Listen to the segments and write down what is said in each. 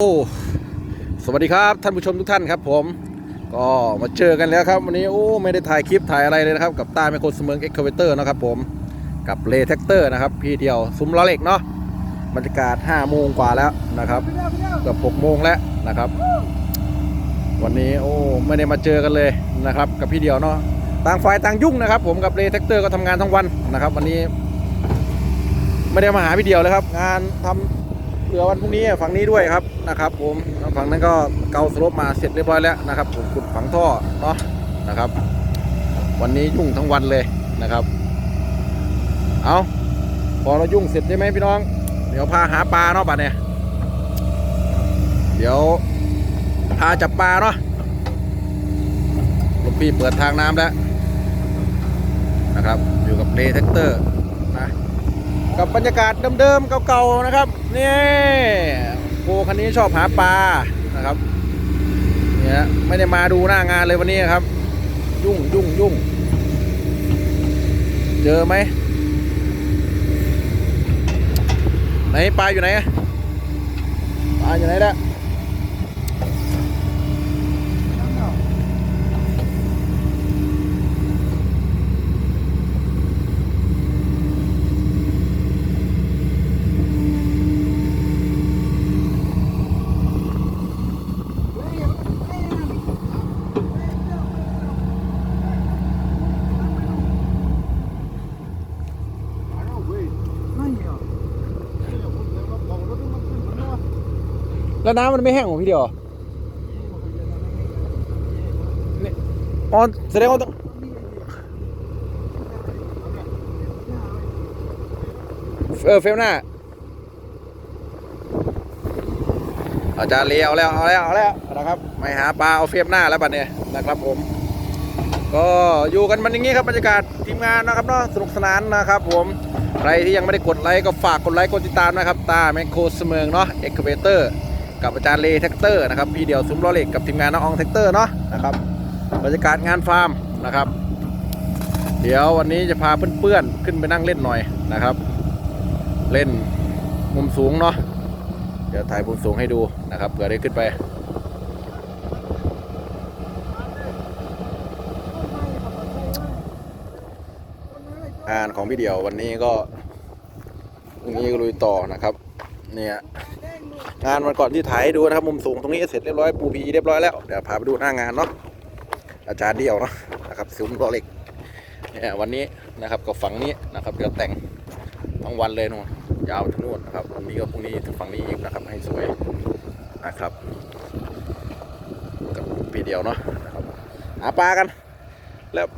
โอ้สวัสดีครับท่านผู้ชมทุกท่านครับผม ก็มาเจอกันแล้วครับวันนี้โอ้ไม่ได้ถ่ายคลิปถ่ายอะไรเลยนะครับ กับตาไมโครสเมิงเอ็กคาเวเตอร์นะครับผมกับเลแท็กเตอร์นะครับ พี่เดียวซุ้มล้อเหล็กเนาะบรรยากาศ5โมงกว่าแล้วนะครับเกือบ6โมงแล้วนะครับ วันนี้โอ้ไม่ได้มาเจอกันเลยนะครับ กับพี่เดียวเนาะต่างฝ่ายต่างยุ่งนะครับ ผมกับเลแท็กเตอร์ก็ทำงานทั้งวันนะครับ วันนี้ ไม่ได้มาหาพี่เดียวเลยครับ งานทำ เหลือวันพรุ่งนี้ฝั่งนี้ด้วยครับนะครับ ผมฝั่งนั้นก็เกาสลบมาเสร็จเรียบร้อยแล้วนะครับ ผมขุดฝังท่อเนาะนะครับ วันนี้ยุ่งทั้งวันเลยนะครับ เอาพอเรายุ่งเสร็จใช่ไหมพี่น้อง เดี๋ยวพาหาปลาเนาะบัดเนี่ยเดี๋ยวพาจับปลาเนาะลูกพี่เปิดทางน้ำแล้วนะครับ อยู่กับเลแท็กเตอร์ กับบรรยากาศเดิมๆเก่าๆนะครับนี่โคคันนี้ชอบหาปลานะครับเนี่ยไม่ได้มาดูหน้างานเลยวันนี้ครับ ยุ่งยุ่งยุ่งเจอไหมไหนปลาอยู่ไหนปลาอยู่ไหนละ แล้วน้ำมันไม่แห้งของพี่เดียวอ๋อแสดงว่าต้องเออเฟลหน้าอาจารย์เลี้ยวแล้วเอาแล้วเอาแล้วนะครับไม่หาปลาเอาเฟมหน้าแล้วบัดเนี่ยนะครับผม ก็อยู่กันมันอย่างนี้ครับบรรยากาศทีมงานนะครับเนาะสนุกสนานนะครับ ผมใครที่ยังไม่ได้กดไลค์ก็ฝากกดไลค์กดติดตามนะครับตาแมคโครเสมิงเนาะเอ็กคาเวเตอร์ กับอาจารย์เลแท็กเตอร์นะครับพี่เดียวซุ้มล้อเหล็กกับทีมงานน้องอองแท็กเตอร์เนาะนะครับบรรยากาศงานฟาร์มนะครับ เดี๋ยววันนี้จะพาเพื่อนๆขึ้นไปนั่งเล่นหน่อยนะครับ เล่นมุมสูงเนาะเดี๋ยวถ่ายมุมสูงให้ดูนะครับเผื่อได้ขึ้นไปงานของพี่เดียววันนี้ก็พรุ่งนี้ก็ลุยต่อนะครับ เนี่ย งานวันก่อนที่ถ่ายดูนะครับมุมสูงตรงนี้เสร็จเรียบร้อยปูพีเรียบร้อยแล้วเดี๋ยวพาไปดูหน้างานเนาะอาจารย์เดียวเนาะนะครับซุ้มล้อเหล็กเนี่ยวันนี้นะครับกับฝั่งนี้นะครับเดี๋ยวแต่งทั้งวันเลยนู่นยาวถึงนู่นนะครับวันนี้ก็พรุ่งนี้ถึงฝั่งนี้อีกนะครับให้สวยนะครับกับพีเดียวเนาะนะครับหาปลากันแล้ว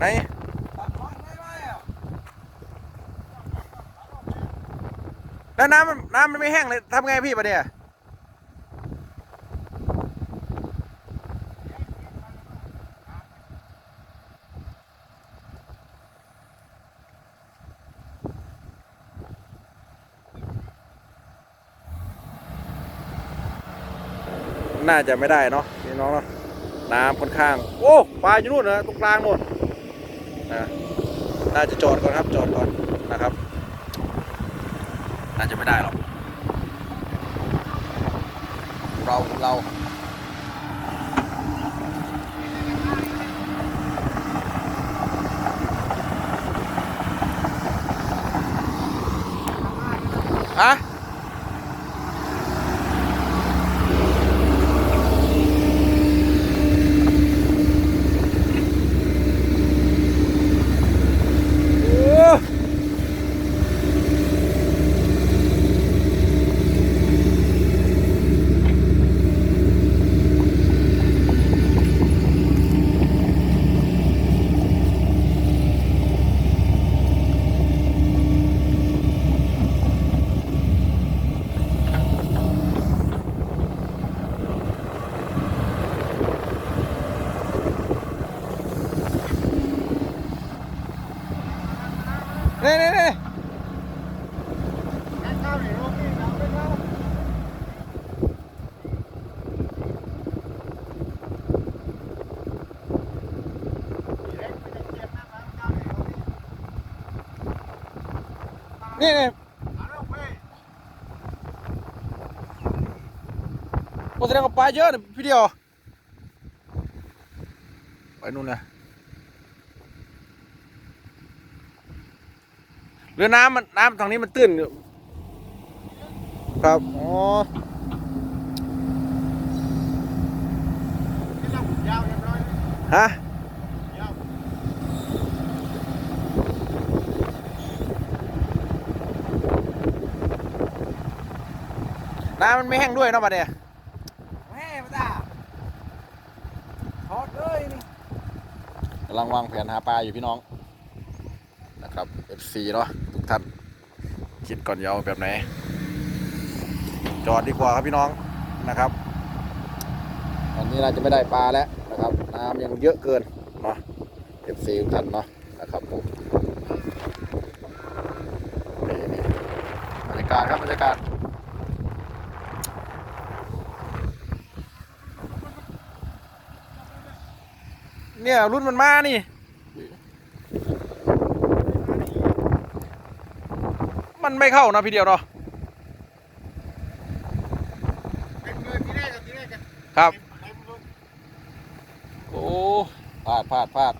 ไหน แล้วน้ำมันน้ำมันไม่แห้งเลยทำไงพี่ปะเนี่ยน่าจะไม่ได้เนาะพี่น้องเนาะน้ำค่อนข้าง โอ้ปลาอยู่นู่นนะตรงกลางนู่นนะน่าจะจอดก่อนครับจอดก่อนนะครับ น่าจะไม่ได้หรอก เราเราอะโอ้ นี่นี่นี่ เข้าในโรงนี่เราไม่เข้าเล็กไม่ได้เจ็บนะครับ นโรงนี่นี่นี่นี่โอ้แสดงว่าปลาเยอะนี่พี่เดียวไปนู่นนะ เรือน้ำมันน้ำทางนี้มันตื้นอยู่ครับอ๋อที่เรายาวเรียบร้อยเลยฮะยาวน้ำมันไม่แห้งด้วยเนาะบัดเนี่ยแม่มาจ้าทอดเลยนี่กำลังวางแผนหาปลาอยู่พี่น้อง ครับ FC เนาะทุกท่าน คิดก่อนจะเอาแบบไหน จอดดีกว่าครับพี่น้องนะครับ ตอนนี้เราจะไม่ได้ปลาแล้วนะครับ น้ำยังเยอะเกินเนาะ FC ทุกท่านเนาะนะครับผมนี่นี่บรรยากาศครับบรรยากาศเนี่ยรุ่นมันมานี่ มันไม่เข้านะพี่เดียวเนาะเป็นมือที่แรกกับที่แรกกันครับเต็มลูกโอ้พลาดพลาดพลาด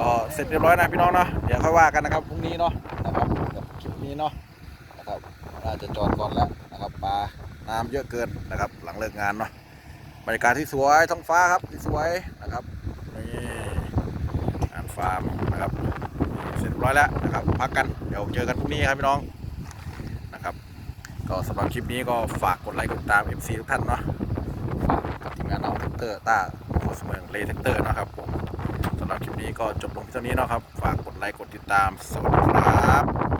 ก็เสร็จเรียบร้อยนะพี่น้องเนาะเดี๋ยวค่อยว่ากันนะครับพรุ่งนี้เนาะนะครับกับคลิปนี้เนาะนะครับน่าจะจอดก่อนแล้วนะครับปลาน้ำเยอะเกินนะครับ หลังเลิกงานเนาะ บรรยากาศที่สวยท้องฟ้าครับที่สวยนะครับนี่งานฟาร์มนะครับเสร็จเรียบร้อยแล้วนะครับพักกันเดี๋ยวเจอกันพรุ่งนี้ครับพี่น้องนะครับ ก็สำหรับคลิปนี้ก็ฝากกดไลค์กดติดตาม MC ทุกท่านเนาะฝากกับทีมงานน้องแท็กเตอร์ต้าโคสเมืองเลแท็กเตอร์นะครับผมสำหรับคลิปนี้ก็จบลงเท่านี้เนาะครับ ฝากกดไลค์กดติดตามสวัสดีครับ